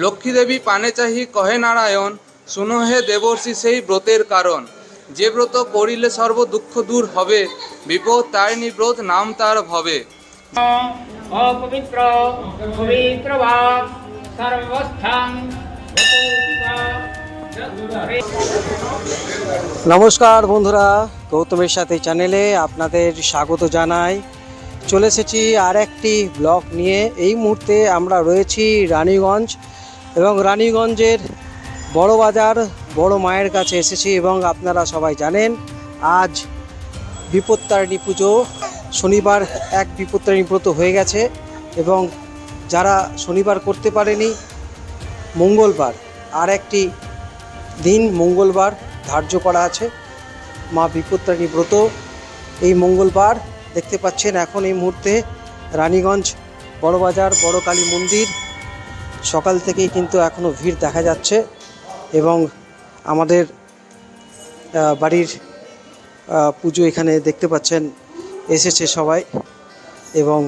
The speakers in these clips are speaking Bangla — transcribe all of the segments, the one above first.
লক্ষ্মীদেবী পানে চাহি কহে নারায়ণ শুনো হে দেবর্ষি সেই ব্রতের কারণ। যে ব্রত করিলে সর্ব দুঃখ দূর হবে বিপদ তারিণী ব্রত নাম তার ভবে। অপবিত্র পবিত্র বা সর্বস্থান নমস্কার বন্ধুরা গৌতমের সাথে চ্যানেলে আপনাদের স্বাগত জানাই। চলে এসেছি আর একটি ব্লগ নিয়ে। এই মুহূর্তে আমরা রয়েছি রানীগঞ্জ এবং রানীগঞ্জের বড় বাজার, বড় মায়ের কাছে এসেছি এবং আপনারা সবাই জানেন, আজ বিপত্তারিণী পুজো। শনিবার এক বিপত্তারিণী ব্রত হয়ে গেছে এবং যারা শনিবার করতে পারেনি, মঙ্গলবার আর একটি দিন মঙ্গলবার ধার্য করা আছে, মা বিপত্তারিণী ব্রত। এই মঙ্গলবার দেখতে পাচ্ছেন এখন এই মুহূর্তে রানীগঞ্জ বড়বাজার বড় কালী মন্দির সকাল থেকেই কিন্তু এখনও ভিড় দেখা যাচ্ছে এবং আমাদের বাড়ির পুজো এখানে দেখতে পাচ্ছেন, এসেছে সবাই এবং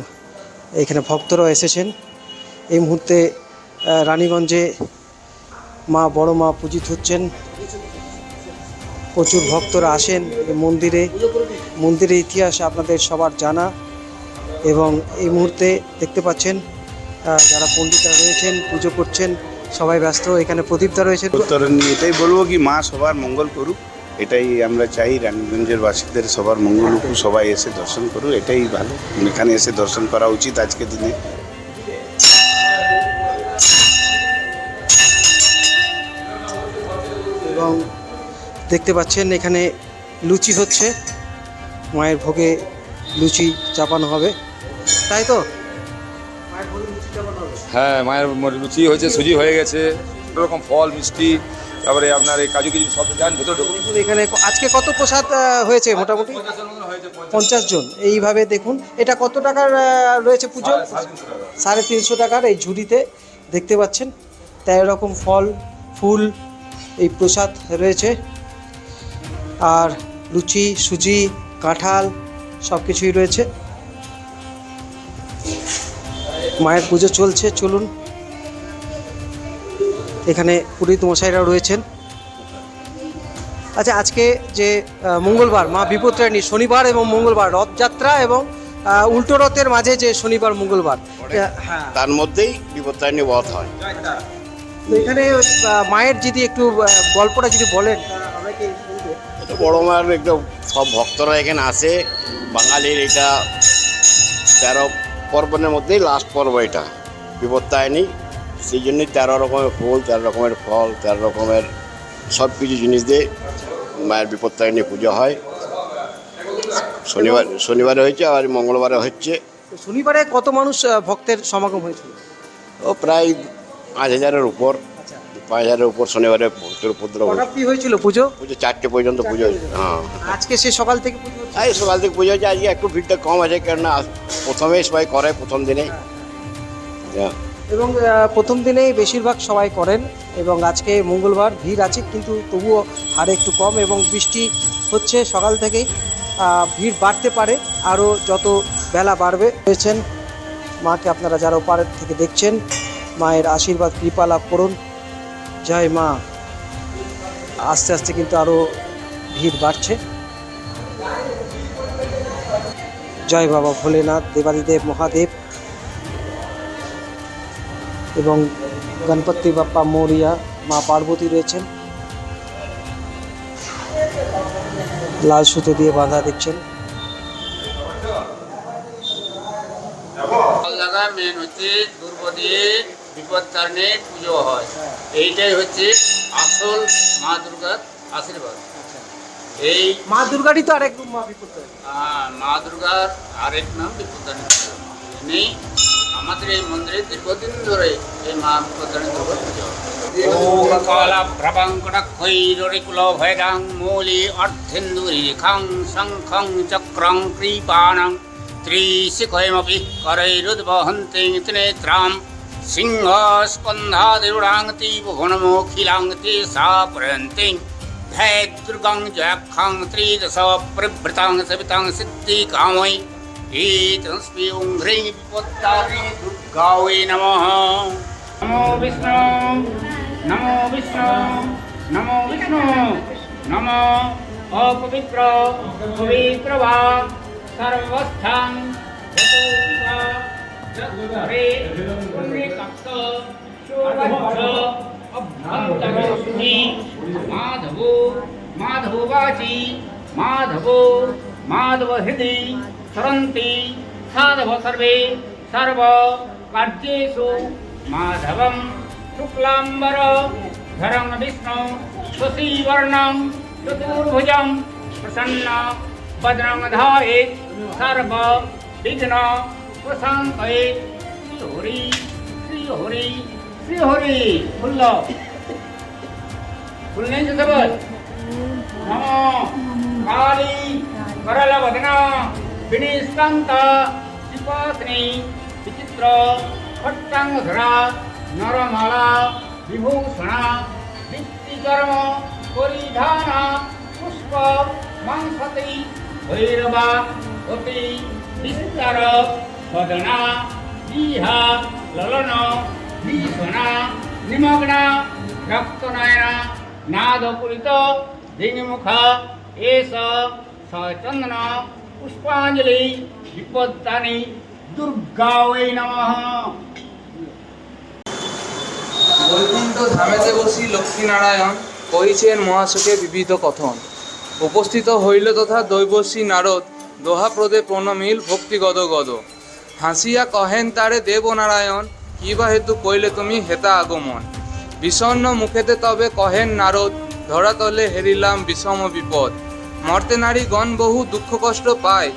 এখানে ভক্তরাও এসেছেন। এই মুহূর্তে রানীগঞ্জে মা, বড় মা পূজিত হচ্ছেন। প্রচুর ভক্তরা আসেন মন্দিরে। মন্দিরের ইতিহাস আপনাদের সবার জানা এবং এই মুহূর্তে দেখতে পাচ্ছেন যারা পণ্ডিতরা রয়েছেন পুজো করছেন সবাই ব্যস্ত এখানে প্রদীপদা রয়েছেন। এটাই বলব কি মা সবার মঙ্গল করুক এটাই আমরা চাই রানীগঞ্জের বাসীদের সবার মঙ্গল হোক সবাই এসে দর্শন করুক এটাই ভালো। এখানে এসে দর্শন করা উচিত আজকের দিনে। এবং দেখতে পাচ্ছেন এখানে লুচি হচ্ছে। মায়ের ভোগে লুচি চাপানো হবে। তাই তো? হ্যাঁ মায়ের লুচি হয়েছে সুজি হয়ে গেছে রকম ফল মিষ্টি তারপরে আপনার এই কাজু কিছু সব যান ভেতরে ঢুকুন। এখানে আজকে কত প্রসাদ হয়েছে মোটামুটি? পঞ্চাশ জন। এইভাবে দেখুন এটা কত টাকার রয়েছে পুজো? সাড়ে তিনশো টাকার এই ঝুড়িতে দেখতে পাচ্ছেন। তেরো রকম ফল ফুল এই প্রসাদ রয়েছে। আর লুচি সুজি কাঁঠাল সব কিছুই রয়েছে। মায়ের পুজো চলছে চলুন। এখানে পুরোহিত মশাইরা রয়েছেন। আচ্ছা আজকে যে মঙ্গলবার মা বিপত্রায়ণী শনিবার এবং মঙ্গলবার রথযাত্রা এবং উল্টো রথের মাঝে যে শনিবার মঙ্গলবার হ্যাঁ। তার মধ্যেই বিপত্তারিণী বধ হয়। এখানে মায়ের যদি একটু গল্পটা যদি বলেন বড় মায়ের একদম সব ভক্তরা এখানে আসে। বাঙালির এটা তেরো পর্বণের মধ্যেই লাস্ট পর্ব এটা। বিপত্তায়নি সেই জন্যই তেরো রকমের ফুল তেরো রকমের ফল তেরো রকমের সব কিছু জিনিস দিয়ে মায়ের বিপত্তায়নি পুজো হয়। শনিবার শনিবারে হয়েছে আর মঙ্গলবারে হচ্ছে। শনিবারে কত মানুষ ভক্তের সমাগম হয়েছিল? ও প্রায় পাঁচ হাজারের উপর। পাঁচ হাজারের উপর শনিবারে ভক্তের উপদ্রব কটা কি হয়েছিল পুজো? পুজো চারটে পর্যন্ত পুজো হয়েছে হ্যাঁ। আজকে সে সকাল থেকে পুজো হচ্ছে? এই সকাল থেকে পুজো হচ্ছে আজকে একটু ভিড়টা কম আছে কেননা প্রথমেই সবাই করে প্রথম দিনেই। হ্যাঁ। এবং আহ, প্রথম দিনেই বেশিরভাগ সবাই করেন এবং আজকে মঙ্গলবার ভিড় আছে কিন্তু তবুও হারে একটু কম এবং বৃষ্টি হচ্ছে সকাল থেকেই। আহ, ভিড় বাড়তে পারে আরও যত বেলা বাড়বে। রয়েছেন মাকে আপনারা যারা ওপারের থেকে দেখছেন মায়ের আশীর্বাদ কৃপা লাভ করুন। জয় মা। আস্তে আস্তে কিন্তু আরও ভিড় বাড়ছে। জয় বাবা ভোলেনাথ, দেবাদিদেব, মহাদেব এবং গণপতি বাপ্পা মৌরিয়া, মা পার্বতী রয়েছেন। লাল সুতো দিয়ে বাঁধা দেখছেন মেন হচ্ছে বিপদ তারণে পুজো হয়। এইটাই হচ্ছে আসল মা দুর্গার আশীর্বাদ। এই মা দুর্গারই তো আরেক রূপ মা বিপত্তারিণী। দুর্গার আরেক নাম বিপদারণী নেই আমাদের এই মন্দিরে দীর্ঘদিন ধরে এই মা বিপদারণী দুর্গা পুজো কালা প্রভঙ্কটক্ষৈরিকুল ভৈরাং মূলি অর্থেন্দুরি খাং শঙ্খং চক্রং কৃপাণং ত্রিশিখয়মপি করৈরুদ্বহন্তি নেত্রাম। সিংহ স্কন্ধাদিরুড়াঙ্গতি ভুবনমোখিলাঙ্গতি সা প্রয়ন্তি ধ্যাদুর্গং জয়াক্ষাং ত্রিদশ প্রভৃতাং সবিতাং সিদ্ধি কামৈ एतस्मै ओङ्घ्रै विपत्तायै दुर्गायै नमः নমো বিষ্ণু নমো বিষ্ণু নমো বিষ্ণু নম অপবিত্র পবিত্র বা সর্বস্থান माधवो माधवो वाची माधवो माधव हृदि सरन्ति साधव सर्वे सर्व कार्येषु माधवं शुक्लांबर धरं विष्णु शशिवर्णं चतुर्भुज प्रसन्न वदनं धाये सर्व विघ्न প্রশান্তয়ে শ্রী হরি শ্রী হরি শ্রী হরি ফুল্ল ফুলনে সবর নম কালী করল বদন বিনিষ্কান্ত শিপাসনি বিচিত্র খট্টাঙ্গধরা নরমালা বিভূষণ দীপ্তিকর্ম পরিধান পুষ্প মাংসতি ভৈরবা অতি বিস্তার বদনা বিহা ললন ভীষণা নিমগ্না রক্তনয়না নাদপুরিত দিঙিমুখ এষ সচন্দন পুষ্পাঞ্জলি বিপত্তানি দুর্গা ওই নমঃ বৈকুণ্ঠ ধামেতে বসি লক্ষ্মীনারায়ণ কহিছেন মহাসুখে বিবিধ কথন। উপস্থিত হইল তথা দৈবশ্রী নারদ, দোহাপ্রদে প্রণমিল ভক্তি গদ গদ হাসিয়া কহেন তারে দেবনারায়ণ কি বা হেতু কইলে তুমি হেতা আগমন। বিষণ্ণ মুখেতে তবে কহেন নারদ ধরাতলে হেরিলাম বিষম বিপদ। মর্তে নারী গণ বহু দুঃখ কষ্ট পায়,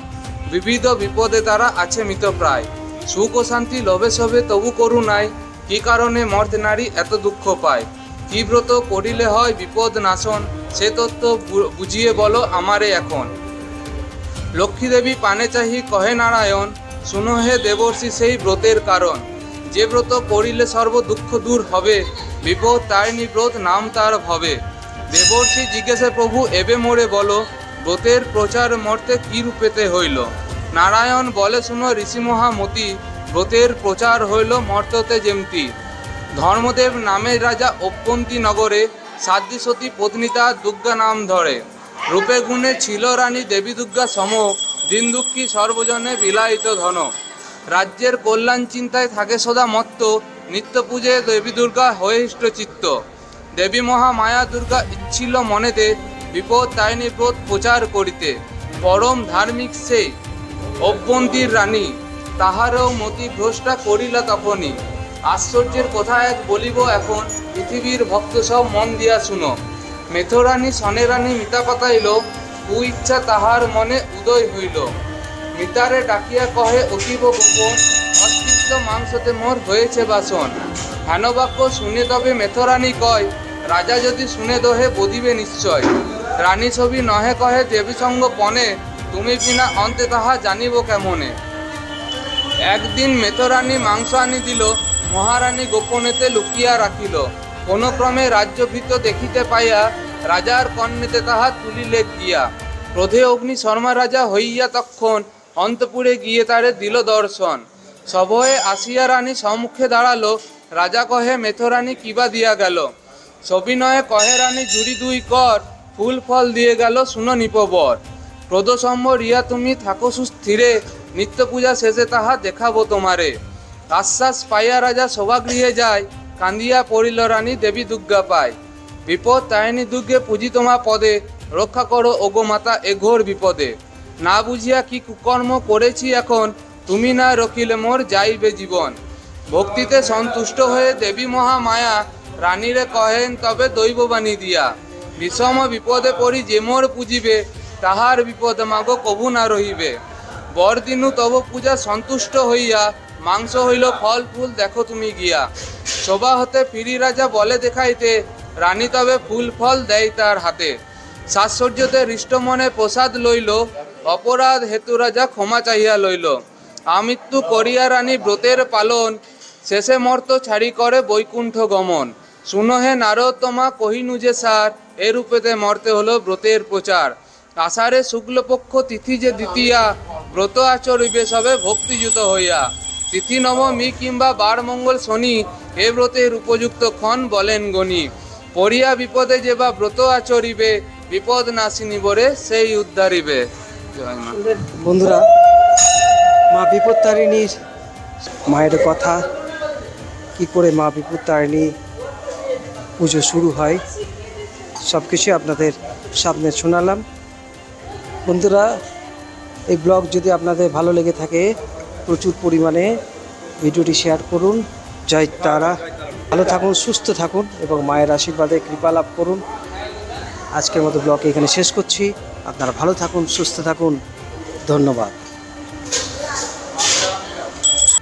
বিবিধ বিপদে তারা আছে মৃতপ্রায় সুখ ও শান্তি লবে সবে তবু করু নাই, কি কারণে মর্তে নারী এত দুঃখ পায়? কি ব্রত করিলে হয় বিপদ নাশন, সে তত্ত্ব বুঝিয়ে বলো আমারে এখন। লক্ষ্মীদেবী পানে চাহি কহে নারায়ণ শুনো হে দেবর্ষি, সেই ব্রতের কারণ। যে ব্রত করিলে সর্ব দুঃখ দূর হবে, বিপদ তারিণী ব্রত নাম তার ভবে। দেবর্ষি জিজ্ঞাসে, প্রভু, এবে মোরে বলো, ব্রতের প্রচার মর্তে কি রূপেতে হইল? নারায়ণ বলে, শুনো ঋষি মহামতি, ব্রতের প্রচার হইল মর্ততে যেমতি। ধর্মদেব নামে রাজা অপ্পন্তি নগরে সাধ্বী সতী পত্নীতা দুর্গা নাম ধরে। রূপে গুণে ছিল রানী দেবী দুর্গা সম দিন দুঃখী সর্বজনে বিলায়িত ধন। রাজ্যের কল্যাণ চিন্তায় থাকে সদা মত্ত, নিত্য পূজে দেবী দুর্গা হয়ে ইষ্ট চিত্ত। দেবী মহা মায়া দুর্গা ইচ্ছিল মনেতে, বিপদ তারিণী ব্রত প্রচার করিতে। পরম ধার্মিক সেই অভ্যন্তীর রানী, তাহারও মতি ভ্রষ্টা করিলা তখনই। আশ্চর্যের কথা এক বলিব এখন, পৃথিবীর ভক্ত সব মন দিয়া শুনো। মেথরানী সনেরানী মিতা পাতাইল কু ইচ্ছা তাহার মনে উদয় হইল। মিতারে ডাকিয়া কহে অতীব গোপন অস্তিত্ব মাংসতে মোর হয়েছে বাসন। হেনবাক্য শুনে তবে মেথরানী কয়, রাজা যদি শুনে দহে বদিবে নিশ্চয়। রানী ছবি নহে কহে, দেবী সঙ্গ পনে, তুমি বিনা অন্তে তাহা জানিব কেমনে? একদিন মেথরানী মাংস আনি দিল, মহারানী গোপনেতে লুকিয়া রাখিল। কোন ক্রমে রাজ্যভীত দেখিতে পাইয়া রাজার কর্ণেতে তাহা তুলিলে গিয়া ক্রোধে অগ্নি শর্মা রাজা হইয়া তখন অন্তপুরে গিয়ে তারে দিল দর্শন। সভয়ে আসিয়া রানী সম্মুখে দাঁড়াল, রাজা কহে মেথরানী কিবা দিয়া গেল? সবিনয়ে কহে, রানী, জুড়ি দুই কর, ফুল ফল দিয়ে গেল, শুনো নিপবর। ক্রোধসম্ভ রিয়া, তুমি থাকো সুস্থিরে নিত্য পূজা শেষে তাহা দেখাবো তোমারে। আশ্বাস পাইয়া রাজা সভাগৃহে যায়, কান্দিয়া পড়িল রানী দেবী দুর্গা পায়। বিপদ তারিণী দুর্গে পূজি তোমা পদে রক্ষা করো ওগো মাতা এঘোর বিপদে। না বুঝিয়া কি কুকর্ম করেছি এখন, তুমি না রকিলে মোর যাইবে জীবন। ভক্তিতে সন্তুষ্ট হয়ে দেবী মহামায়া রানীরে কহেন, তবে দৈববাণী দিয়া। বিষম বিপদে পড়ি যে মোর পুজিবে, তাহার বিপদ মাগো কবু না রহিবে। বরদিনু তব পূজা সন্তুষ্ট হইয়া, মাংস হইল ফল ফুল দেখো তুমি গিয়া। শোভা হতে ফিরি রাজা বলে দেখাইতে রানী তবে ফুল ফল দেয় তার হাতে। সাশ্চর্যতে হৃষ্ট মনে প্রসাদ লইল, অপরাধ হেতু রাজা ক্ষমা চাহিয়া লইল। আমৃত্যু করিয়া রানী ব্রতের পালন, শেষে মর্ত ছাড়ি করে বৈকুণ্ঠ গমন। শুনো হে নারদতমা কহিনু যে সার, এ রূপেতে মর্তে হলো ব্রতের প্রচার। আষাঢ়ে শুক্লপক্ষ তিথি যে দ্বিতীয়া, ব্রত আচরিবে সবে ভক্তিযুত হইয়া। তিথি নবমী কিংবা বার মঙ্গল শনি, এ ব্রতের উপযুক্ত ক্ষণ বলেন গণি। পড়িয়া বিপদে যে বা ব্রত আচরিবে, বিপদ নাশিনী বরে সেই উদ্ধারিবে। বন্ধুরা, মা বিপত্তারিণীর মায়ের কথা, কি করে মা বিপত্তারিণী পুজো শুরু হয়, সব কিছু আপনাদের সামনে শোনালাম। বন্ধুরা, এই ব্লগ যদি আপনাদের ভালো লেগে থাকে, প্রচুর পরিমাণে ভিডিওটি শেয়ার করুন। জয় তারা। ভালো থাকুন, সুস্থ থাকুন এবং মায়ের আশীর্বাদে কৃপা লাভ করুন। আজকের মতো ব্লগ এখানে শেষ করছি। আপনারা ভালো থাকুন, সুস্থ থাকুন। ধন্যবাদ।